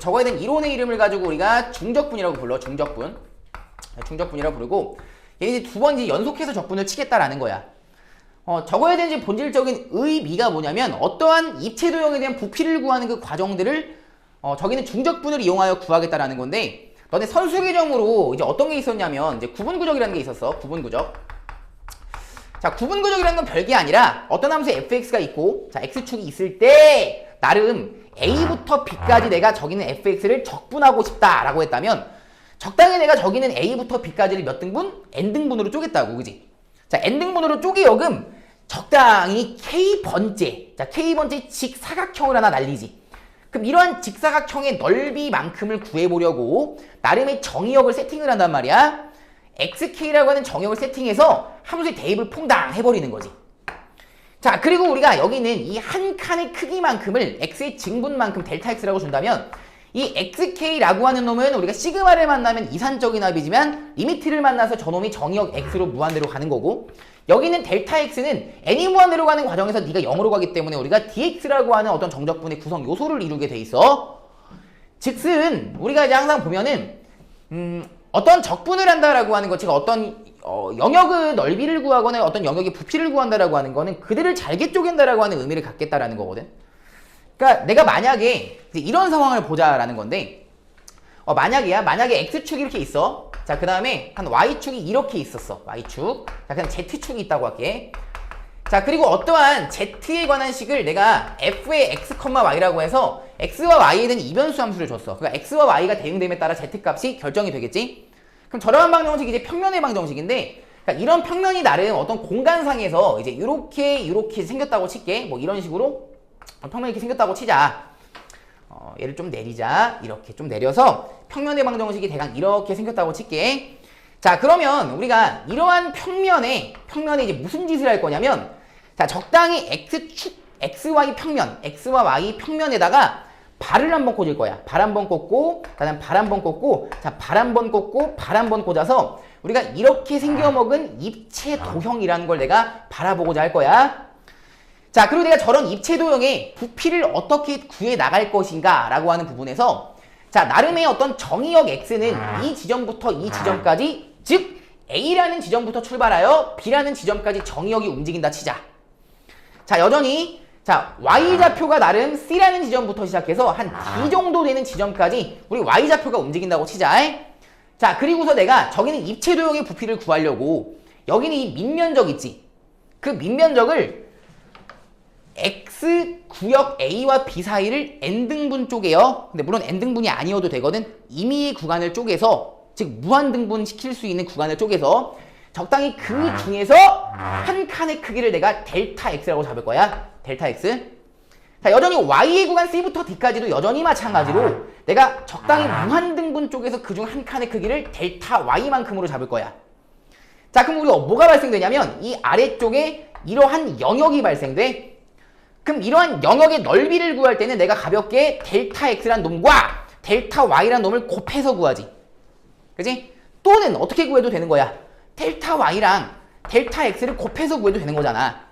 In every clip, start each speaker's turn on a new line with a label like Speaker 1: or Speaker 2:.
Speaker 1: 저거에 대한 이론의 이름을 가지고 우리가 중적분이라고 불러. 중적분. 중적분이라고 부르고 얘 이제 두 번 이제 연속해서 적분을 치겠다라는 거야. 어, 적어야 되는 본질적인 의미가 뭐냐면 어떠한 입체 도형에 대한 부피를 구하는 그 과정들을 어, 저기는 중적분을 이용하여 구하겠다라는 건데 너네 선수 개념으로 이제 어떤 게 있었냐면 이제 구분구적이라는 게 있었어. 구분구적. 자, 구분구적이라는 건 별게 아니라 어떤 함수 fx가 있고 자, x축이 있을 때 나름 a부터 b까지 내가 저기는 fx를 적분하고 싶다라고 했다면 적당히 내가 저기는 a부터 b까지를 몇 등분? n등분으로 쪼갰다고. 그지? 자, n등분으로 쪼개역음 적당히 k번째. 자, k번째 직사각형을 하나 날리지. 그럼 이러한 직사각형의 넓이만큼을 구해보려고 나름의 정의역을 세팅을 한단 말이야. xk라고 하는 정의역을 세팅해서 함수의 대입을 퐁당 해버리는 거지. 자, 그리고 우리가 여기는 이 한 칸의 크기만큼을 x의 증분만큼 델타 x라고 준다면 이 xk라고 하는 놈은 우리가 시그마를 만나면 이산적인 합이지만 리미트를 만나서 저놈이 정의역 x로 무한대로 가는 거고 여기는 델타 x는 n이 무한대로 가는 과정에서 네가 0으로 가기 때문에 우리가 dx라고 하는 어떤 정적분의 구성 요소를 이루게 돼 있어. 즉슨 우리가 이제 항상 보면은 음, 어떤 적분을 한다라고 하는 것, 제가 어떤 어, 영역의 넓이를 구하거나 어떤 영역의 부피를 구한다라고 하는 거는 그들을 잘게 쪼갠다라고 하는 의미를 갖겠다라는 거거든. 그러니까 내가 만약에 이런 상황을 보자라는 건데 어, 만약이야 만약에 x축이 이렇게 있어. 자 그 다음에 한 y축이 이렇게 있었어. Y축. 자 그냥 z축이 있다고 할게. 자 그리고 어떠한 z에 관한 식을 내가 f의 x, y라고 해서 x와 y에 대한 이변수 함수를 줬어. 그러니까 x와 y가 대응됨에 따라 z 값이 결정이 되겠지 그럼 저렴한 방정식이 이제 평면의 방정식인데 그러니까 이런 평면이 나름 어떤 공간상에서 이제 이렇게 이렇게 생겼다고 칠게 뭐 이런 식으로 평면이 이렇게 생겼다고 치자. 어, 얘를 좀 내리자. 이렇게 좀 내려서 평면의 방정식이 대강 이렇게 생겼다고 칠게. 자, 그러면 우리가 이러한 평면에, 평면에 이제 무슨 짓을 할 거냐면, 자, 적당히 x축, xy 평면, x와 y 평면에다가 발을 한번 꽂을 거야. 발 한번 꽂고, 그다음 발 한번 꽂고, 자, 발 한번 꽂고, 발 한번 꽂아서 우리가 이렇게 생겨먹은 입체 도형이라는 걸 내가 바라보고자 할 거야. 자, 그리고 내가 저런 입체 도형의 부피를 어떻게 구해 나갈 것인가 라고 하는 부분에서 자, 나름의 어떤 정의역 x는 이 지점부터 이 지점까지 즉 a라는 지점부터 출발하여 b라는 지점까지 정의역이 움직인다 치자. 자, 여전히 자, y좌표가 나름 c라는 지점부터 시작해서 한 d 정도 되는 지점까지 우리 y좌표가 움직인다고 치자. 자, 그리고서 내가 저기는 입체 도형의 부피를 구하려고 여기는 이 밑면적 있지. 그 밑면적을 x 구역 a와 b 사이를 n등분 쪼개요. 근데 물론 n등분이 아니어도 되거든. 임의의 구간을 쪼개서 즉 무한등분 시킬 수 있는 구간을 쪼개서 적당히 그 중에서 한 칸의 크기를 내가 델타 x라고 잡을 거야. 델타 x. 자, 여전히 y의 구간 c부터 d까지도 여전히 마찬가지로 내가 적당히 무한등분 쪽에서 그중 한 칸의 크기를 델타 y만큼으로 잡을 거야. 자, 그럼 우리가 뭐가 발생되냐면 이 아래쪽에 이러한 영역이 발생돼. 그럼 이러한 영역의 넓이를 구할 때는 내가 가볍게 델타 x란 놈과 델타 y란 놈을 곱해서 구하지. 그지? 또는 어떻게 구해도 되는 거야. 델타 y랑 델타 x를 곱해서 구해도 되는 거잖아.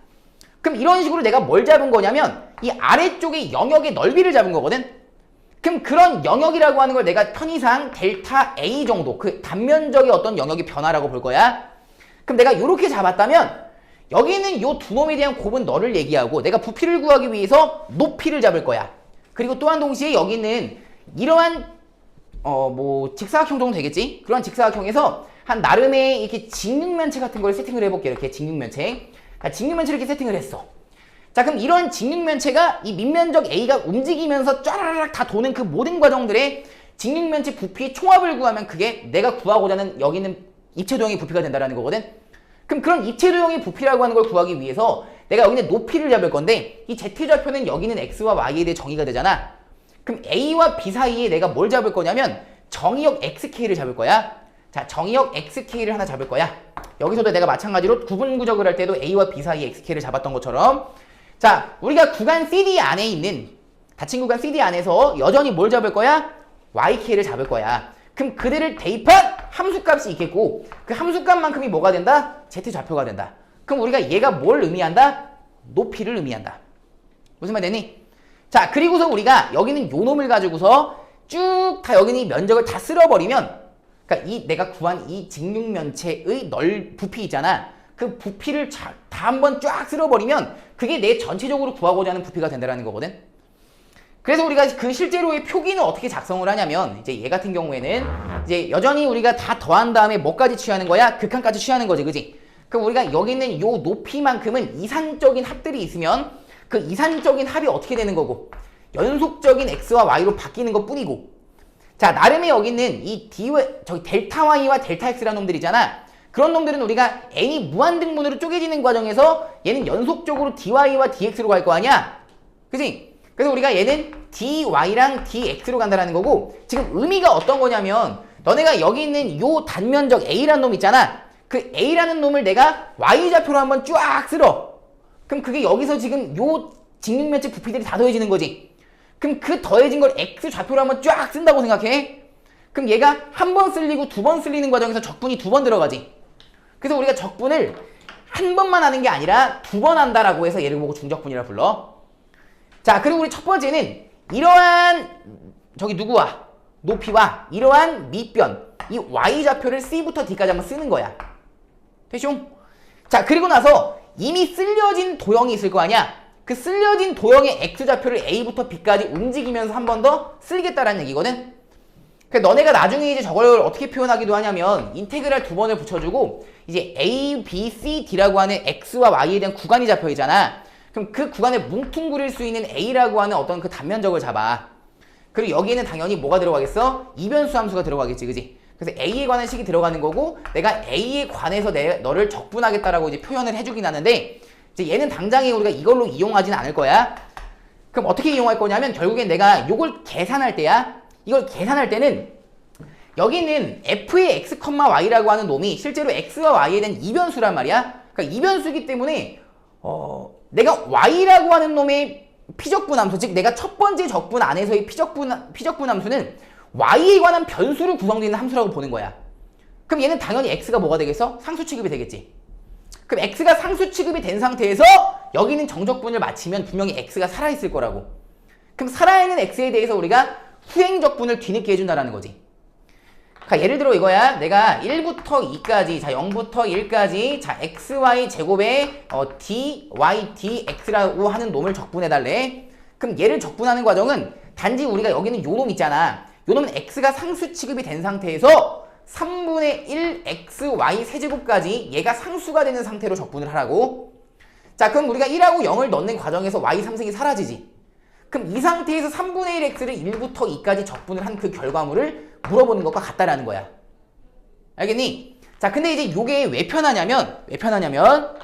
Speaker 1: 그럼 이런 식으로 내가 뭘 잡은 거냐면 이 아래쪽의 영역의 넓이를 잡은 거거든. 그럼 그런 영역이라고 하는 걸 내가 편의상 델타 a 정도 그 단면적의 어떤 영역의 변화라고 볼 거야. 그럼 내가 이렇게 잡았다면 여기는 요두 놈에 대한 곱은 너를 얘기하고 내가 부피를 구하기 위해서 높이를 잡을 거야. 그리고 또한 동시에 여기는 이러한 어 뭐 직사각형 정도 되겠지? 그런 직사각형에서 한 나름의 이렇게 직육면체 같은 걸 세팅을 해볼게 이렇게 직육면체. 자, 직육면체 이렇게 세팅을 했어. 자 그럼 이런 직육면체가 이 밑면적 A가 움직이면서 쫘라락 다 도는 그 모든 과정들의 직육면체 부피의 총합을 구하면 그게 내가 구하고자 하는 여기는 입체 도형의 부피가 된다라는 거거든. 그럼 그런 입체 도형의 부피라고 하는 걸 구하기 위해서 내가 여기는 높이를 잡을 건데 이 z좌표는 여기는 x와 y에 대해 정의가 되잖아. 그럼 a와 b 사이에 내가 뭘 잡을 거냐면 정의역 xk를 잡을 거야. 자, 정의역 xk를 하나 잡을 거야. 여기서도 내가 마찬가지로 구분 구적을 할 때도 a와 b 사이에 xk를 잡았던 것처럼 자, 우리가 구간 CD 안에 있는 닫힌 구간 CD 안에서 여전히 뭘 잡을 거야? YK를 잡을 거야. 그럼 그들을 대입한 함수값이 있겠고 그 함수값만큼이 뭐가 된다? Z좌표가 된다. 그럼 우리가 얘가 뭘 의미한다? 높이를 의미한다. 무슨 말 되니? 자, 그리고서 우리가 여기는 요 놈을 가지고서 쭉 다 여기 있는 이 면적을 다 쓸어버리면 그러니까 이 내가 구한 이 직육면체의 널 부피 있잖아. 그 부피를 다 한번 쫙 쓸어버리면 그게 내 전체적으로 구하고자 하는 부피가 된다라는 거거든. 그래서 우리가 그 실제로의 표기는 어떻게 작성을 하냐면 이제 얘 같은 경우에는 이제 여전히 우리가 다 더한 다음에 뭐까지 취하는 거야? 극한까지 취하는 거지, 그지? 그럼 우리가 여기 있는 요 높이만큼은 이산적인 합들이 있으면 그 이산적인 합이 어떻게 되는 거고 연속적인 x와 y로 바뀌는 것 뿐이고 자 나름의 여기 있는 이 d 저기 델타 y와 델타 x라는 놈들이잖아. 그런 놈들은 우리가 n이 무한등분으로 쪼개지는 과정에서 얘는 연속적으로 dy와 dx로 갈 거 아니야? 그지? 그래서 우리가 얘는 dy랑 dx로 간다라는 거고 지금 의미가 어떤 거냐면 너네가 여기 있는 요 단면적 a라는 놈 있잖아. 그 a라는 놈을 내가 y좌표로 한번 쫙 쓸어. 그럼 그게 여기서 지금 요 직육면체 부피들이 다 더해지는 거지. 그럼 그 더해진 걸 x 좌표로 한번 쫙 쓴다고 생각해. 그럼 얘가 한 번 쓸리고 두 번 쓸리는 과정에서 적분이 두 번 들어가지. 그래서 우리가 적분을 한 번만 하는 게 아니라 두 번 한다라고 해서 얘를 보고 중적분이라 불러. 자, 그리고 우리 첫 번째는 이러한 저기 누구와 높이와 이러한 밑변 이 y 좌표를 c부터 d까지 한번 쓰는 거야. 되죠? 자, 그리고 나서 이미 쓸려진 도형이 있을 거 아니야. 그 쓸려진 도형의 x 좌표를 a부터 b까지 움직이면서 한 번더 쓰겠다라는 얘기거든. 그 너네가 나중에 이제 저걸 어떻게 표현하기도 하냐면 인테그랄 두 번을 붙여주고 이제 a, b, c, d라고 하는 x와 y에 대한 구간이 있잖아. 그럼 그 구간에 뭉퉁그릴 수 있는 a라고 하는 어떤 그 단면적을 잡아. 그리고 여기에는 당연히 뭐가 들어가겠어? 이변수 함수가 들어가겠지, 그지? 그래서 a에 관한 식이 들어가는 거고 내가 a에 관해서 내 너를 적분하겠다라고 이제 표현을 해주긴 하는데 이제 얘는 당장에 우리가 이걸로 이용하지는 않을 거야. 그럼 어떻게 이용할 거냐면 결국엔 내가 이걸 계산할 때야. 이걸 계산할 때는 여기는 f의 x, y라고 하는 놈이 실제로 x와 y에 대한 이변수란 말이야. 그러니까 이변수기 때문에 어, 내가 y라고 하는 놈의 피적분 함수, 즉 내가 첫 번째 적분 안에서의 피적분 피적분 함수는 y에 관한 변수로 구성되어 있는 함수라고 보는 거야. 그럼 얘는 당연히 x가 뭐가 되겠어? 상수 취급이 되겠지. 그럼 x가 상수 취급이 된 상태에서 여기는 정적분을 마치면 분명히 x가 살아있을 거라고. 그럼 살아있는 x에 대해서 우리가 후행적분을 뒤늦게 해준다라는 거지. 그러니까 예를 들어 이거야. 내가 1부터 2까지, 자 0부터 1까지, 자 xy 제곱에 어, dy dx라고 하는 놈을 적분해달래. 그럼 얘를 적분하는 과정은 단지 우리가 여기는 요 놈 있잖아. 요 놈은 x가 상수 취급이 된 상태에서 3분의 1 xy 세제곱까지 얘가 상수가 되는 상태로 적분을 하라고. 자 그럼 우리가 1하고 0을 넣는 과정에서 y 3승이 사라지지. 그럼 이 상태에서 3분의 1 x를 1부터 2까지 적분을 한 그 결과물을 물어보는 것과 같다라는 거야. 알겠니? 자, 근데 이제 요게 왜 편하냐면, 왜 편하냐면,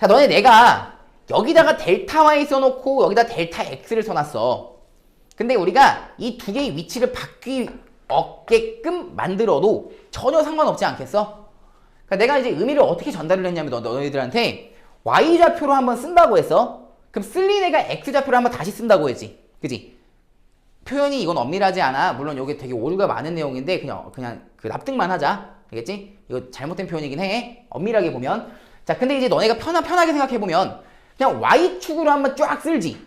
Speaker 1: 자, 너네 내가 여기다가 델타 y 써놓고 여기다 델타 x를 써놨어. 근데 우리가 이 두 개의 위치를 바뀌 게끔 만들어도 전혀 상관없지 않겠어? 그러니까 내가 이제 의미를 어떻게 전달을 했냐면 너, 너희들한테 y좌표로 한번 쓴다고 했어. 그럼 쓸린 애가 x좌표로 한번 다시 쓴다고 했지. 그지? 표현이 이건 엄밀하지 않아. 물론 여기 되게 오류가 많은 내용인데 그냥 그냥 그 납득만 하자. 알겠지? 이거 잘못된 표현이긴 해. 엄밀하게 보면. 자, 근데 이제 너네가 편하, 편하게 생각해 보면 그냥 y축으로 한번 쫙 쓸지.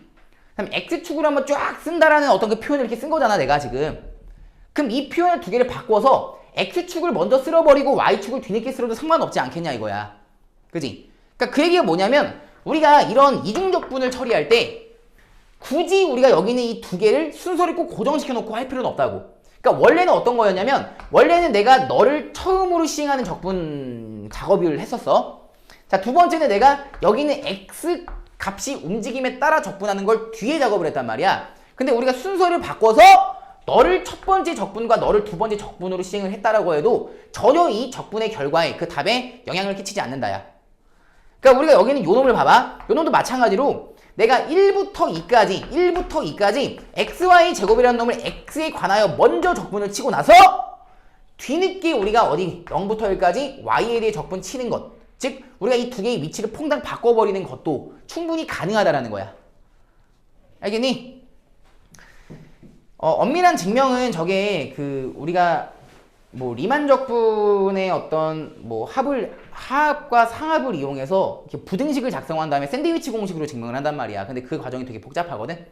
Speaker 1: 그럼 x축으로 한번 쫙 쓴다라는 어떤 그 표현을 이렇게 쓴 거잖아, 내가 지금. 그럼 이 표현을 두 개를 바꿔서 x축을 먼저 쓸어버리고 y축을 뒤늦게 쓸어도 상관없지 않겠냐 이거야. 그지? 그러니까 그 얘기가 뭐냐면 우리가 이런 이중적분을 처리할 때 굳이 우리가 여기 있는 이 두 개를 순서를 꼭 고정시켜 놓고 할 필요는 없다고. 그러니까 원래는 어떤 거였냐면 원래는 내가 너를 처음으로 시행하는 적분 작업을 했었어. 자, 두 번째는 내가 여기 있는 x 값이 움직임에 따라 적분하는 걸 뒤에 작업을 했단 말이야. 근데 우리가 순서를 바꿔서 너를 첫 번째 적분과 너를 두 번째 적분으로 시행을 했다라고 해도 전혀 이 적분의 결과에 그 답에 영향을 끼치지 않는다야. 그러니까 우리가 여기는 요 놈을 봐봐. 요 놈도 마찬가지로 내가 1부터 2까지, 1부터 2까지 xy 제곱이라는 놈을 x에 관하여 먼저 적분을 치고 나서 뒤늦게 우리가 어디 0부터 1까지 y에 대해 적분 치는 것. 즉 우리가 이 두 개의 위치를 퐁당 바꿔버리는 것도 충분히 가능하다라는 거야. 알겠니? 어, 엄밀한 증명은 저게 그 우리가 뭐 리만 적분의 어떤 뭐 합을 하합과 상합을 이용해서 이렇게 부등식을 작성한 다음에 샌드위치 공식으로 증명을 한단 말이야. 근데 그 과정이 되게 복잡하거든.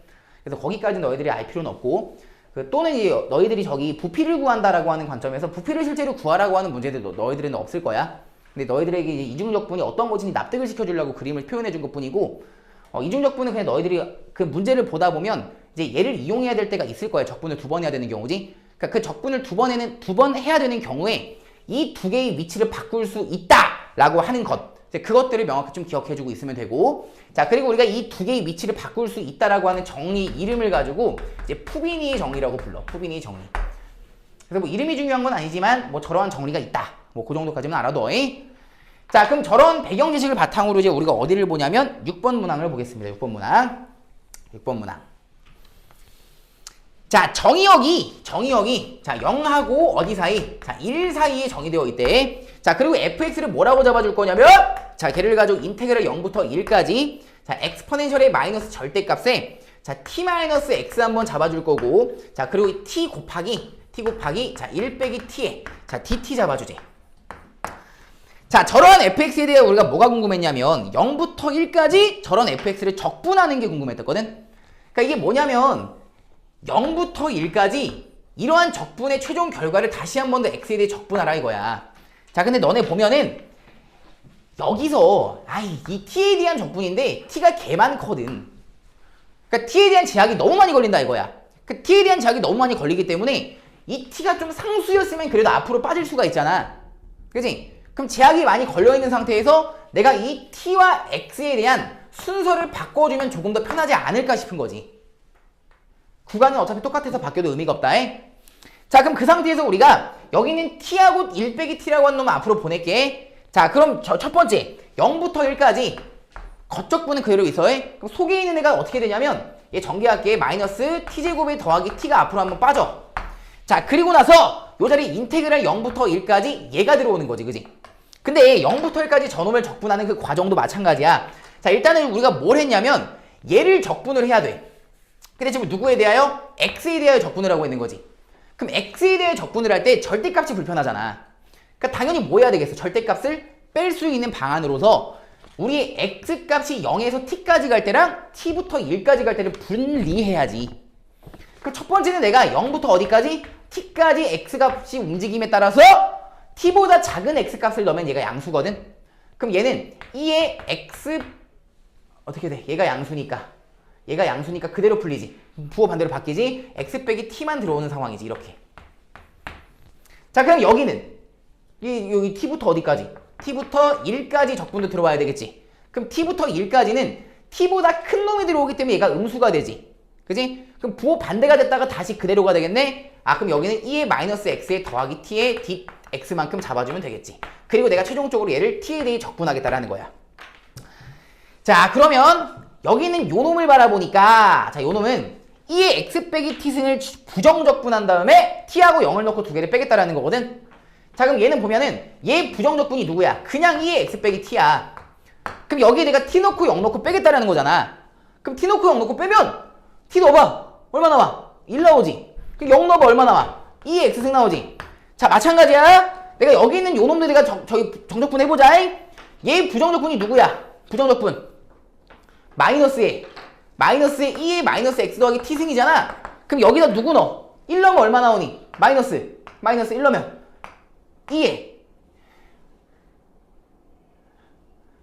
Speaker 1: 그래서 거기까지 너희들이 알 필요는 없고 그 또는 이 너희들이 저기 부피를 구한다라고 하는 관점에서 부피를 실제로 구하라고 하는 문제들도 너희들은 없을 거야. 근데 너희들에게 이제 이중적분이 어떤 것인지 납득을 시켜주려고 그림을 표현해 준 것뿐이고 어, 이중적분은 그냥 너희들이 그 문제를 보다 보면 이제 얘를 이용해야 될 때가 있을 거야. 적분을 두 번 해야 되는 경우지. 그러니까 그 적분을 두 번 해는 두 번 해야 되는 경우에 이 두 개의 위치를 바꿀 수 있다라고 하는 것. 이제 그것들을 명확히 좀 기억해 주고 있으면 되고 자 그리고 우리가 이 두 개의 위치를 바꿀 수 있다라고 하는 정리 이름을 가지고 이제 푸비니의 정리라고 불러. 푸비니의 정리. 그래서 뭐 이름이 중요한 건 아니지만 뭐 저러한 정리가 있다. 뭐 그 정도까지만 알아둬. 잉? 자 그럼 저런 배경 지식을 바탕으로 이제 우리가 어디를 보냐면 6번 문항을 보겠습니다. 6번 문항. 6번 문항. 자 정의역이 정의역이 자 0하고 어디 사이? 자 1 사이에 정의되어 있대. 자 그리고 fx를 뭐라고 잡아줄 거냐면 자 걔를 가지고 인테그랄 0부터 1까지 자 엑스포넨셜의 마이너스 절대값에 자 t 마이너스 x 한번 잡아줄 거고 자 그리고 t 곱하기 t 곱하기 자 1 빼기 t에 자 dt 잡아주지. 자 저런 fx에 대해 우리가 뭐가 궁금했냐면 0부터 1까지 저런 fx를 적분하는 게 궁금했거든? 그러니까 이게 뭐냐면 0부터 1까지 이러한 적분의 최종 결과를 다시 한 번 더 x에 대해 적분하라 이거야. 자, 근데 너네 보면은 여기서 아이 이 t에 대한 적분인데 t가 개 많거든. 그러니까 t에 대한 제약이 너무 많이 걸린다 이거야. 그 t에 대한 제약이 너무 많이 걸리기 때문에 이 t가 좀 상수였으면 그래도 앞으로 빠질 수가 있잖아. 그지? 그럼 제약이 많이 걸려 있는 상태에서 내가 이 t와 x에 대한 순서를 바꿔주면 조금 더 편하지 않을까 싶은 거지. 구간은 어차피 똑같아서 바뀌어도 의미가 없다. 에? 자, 그럼 그 상태에서 우리가 여기는 t하고 1 빼기 t라고 하는 놈을 앞으로 보낼게. 자, 그럼 저 첫 번째 0부터 1까지 겉적분은 그대로 있어. 에? 그럼 속에 있는 애가 어떻게 되냐면 얘 전개할게. 마이너스 t제곱에 더하기 t가 앞으로 한번 빠져. 자, 그리고 나서 요 자리 인테그랄 0부터 1까지 얘가 들어오는 거지. 그지? 근데 0부터 1까지 저놈을 적분하는 그 과정도 마찬가지야. 자, 일단은 우리가 뭘 했냐면 얘를 적분을 해야 돼. 근데 지금 누구에 대하여? x에 대하여 적분을 하고 있는 거지. 그럼 x에 대해 적분을 할 때 절대값이 불편하잖아. 그러니까 당연히 뭐 해야 되겠어? 절대값을 뺄 수 있는 방안으로서 우리 x값이 0에서 t까지 갈 때랑 t부터 1까지 갈 때를 분리해야지. 그첫 번째는 내가 0부터 어디까지? t까지 x값이 움직임에 따라서 t보다 작은 x값을 넣으면 얘가 양수거든. 그럼 얘는 2의 x 어떻게 돼? 얘가 양수니까 얘가 양수니까 그대로 풀리지. 부호 반대로 바뀌지. x 빼기 t만 들어오는 상황이지. 이렇게. 자, 그럼 여기는 이 여기 t부터 어디까지? t부터 1까지 적분도 들어와야 되겠지. 그럼 t부터 1까지는 t보다 큰 놈이 들어오기 때문에 얘가 음수가 되지. 그지? 그럼 부호 반대가 됐다가 다시 그대로가 되겠네? 아, 그럼 여기는 2의 마이너스 x에 더하기 t에 d x만큼 잡아주면 되겠지. 그리고 내가 최종적으로 얘를 t에 대해 적분하겠다라는 거야. 자, 그러면 여기는 요 놈을 바라보니까 자, 요 놈은 2의 x 빼기 t승을 부정적 분한 다음에 t하고 0을 넣고 두 개를 빼겠다라는 거거든. 자, 그럼 얘는 보면은 얘 부정적 분이 누구야? 그냥 2의 x 빼기 t야. 그럼 여기에 내가 t 넣고 0 넣고 빼겠다라는 거잖아. 그럼 t 넣고 0 넣고 빼면 t 넣어봐. 얼마 나와? 1 나오지. 그럼 0 넣어봐. 얼마 나와? 2의 x승 나오지. 자, 마찬가지야. 내가 여기 있는 요 놈들 내가 정, 저기 정적분 해보자. 얘 부정적분이 누구야? 부정적분. 마이너스에 마이너스에 2의 마이너스 x 더하기 t승이잖아. 그럼 여기다 누구 넣어? 1 넣으면 얼마 나오니? 마이너스. 마이너스 1 넣으면 2에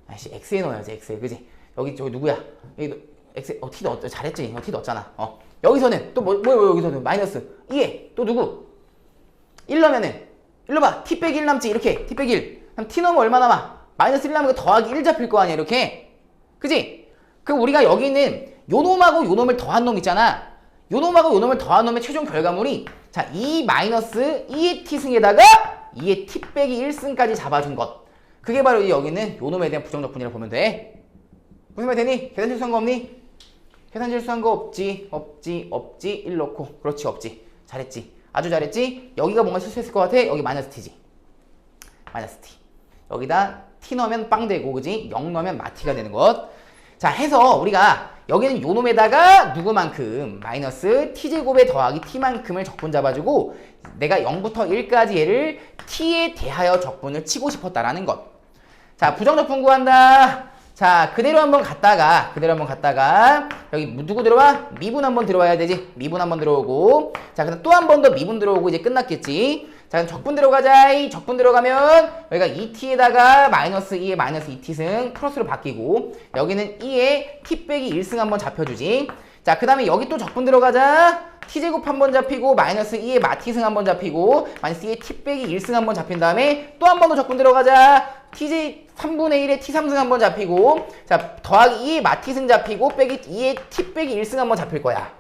Speaker 1: 아씨 x에 넣어야지 x에 그지? 여기 저기 누구야? 여기 너- x 어 t 넣었 잘했지? 어 t 넣었잖아. 어 여기서는 또 뭐 뭐, 뭐, 여기서는 마이너스 2에 또 누구? 1 넣으면은 1 넣어봐 t 빼기 1 남지 이렇게 t 빼기 1 그럼 t 넣으면 얼마 남아? 마이너스 1 남으면 더하기 1 잡힐 거 아니야 이렇게 그지? 그럼 우리가 여기 있는 요 놈하고 요 놈을 더한 놈 있잖아. 요 놈하고 요 놈을 더한 놈의 최종 결과물이 자, 2 마이너스 2의 t승에다가 2의 t 빼기 1승까지 잡아준 것. 그게 바로 이 여기는 요 놈에 대한 부정적 분이라고 보면 돼. 무슨 말 되니? 계산 실수한 거 없니? 계산 실수한 거 없지, 없지, 없지, 1 넣고. 그렇지, 없지. 잘했지. 아주 잘했지? 여기가 뭔가 실수했을 것 같아? 여기 마이너스 t지. 마이너스 t. 여기다 t 넣으면 빵 되고, 그지? 0 넣으면 마티가 되는 것. 자, 해서 우리가 여기는 요 놈에다가 누구만큼 마이너스 t제곱에 더하기 t만큼을 적분 잡아주고 내가 0부터 1까지 얘를 t에 대하여 적분을 치고 싶었다라는 것. 자, 부정적분 구한다. 자, 그대로 한번 갔다가, 그대로 한번 갔다가, 여기 누구 들어와? 미분 한번 들어와야 되지. 미분 한번 들어오고. 자, 그다음 또 한 번 더 미분 들어오고 이제 끝났겠지. 자, 그럼 적분 들어가자. 이 적분 들어가면 여기가 2t에다가 마이너스 2에 마이너스 2t승 플러스로 바뀌고 여기는 2에 t 빼기 1승 한번 잡혀주지. 자, 그 다음에 여기 또 적분 들어가자. t제곱 한번 잡히고 마이너스 2에 마t승 한번 잡히고 마이너스 2에 t 빼기 1승 한번 잡힌 다음에 또 한 번 더 적분 들어가자. tj 3분의 1에 t3승 한번 잡히고 자 더하기 2에 마t승 잡히고 빼기 2에 t 빼기 1승 한번 잡힐 거야.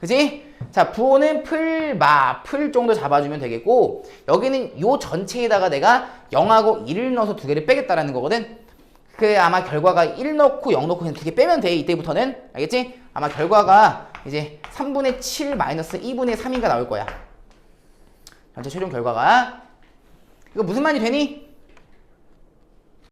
Speaker 1: 그지? 자, 부호는 풀, 마, 풀 정도 잡아주면 되겠고, 여기는 요 전체에다가 내가 0하고 1을 넣어서 두 개를 빼겠다라는 거거든? 그 아마 결과가 1 넣고 0 넣고 그냥 두 개 빼면 돼, 이때부터는. 알겠지? 아마 결과가 이제 3분의 7 마이너스 2분의 3인가 나올 거야. 전체 최종 결과가. 이거 무슨 말이 되니?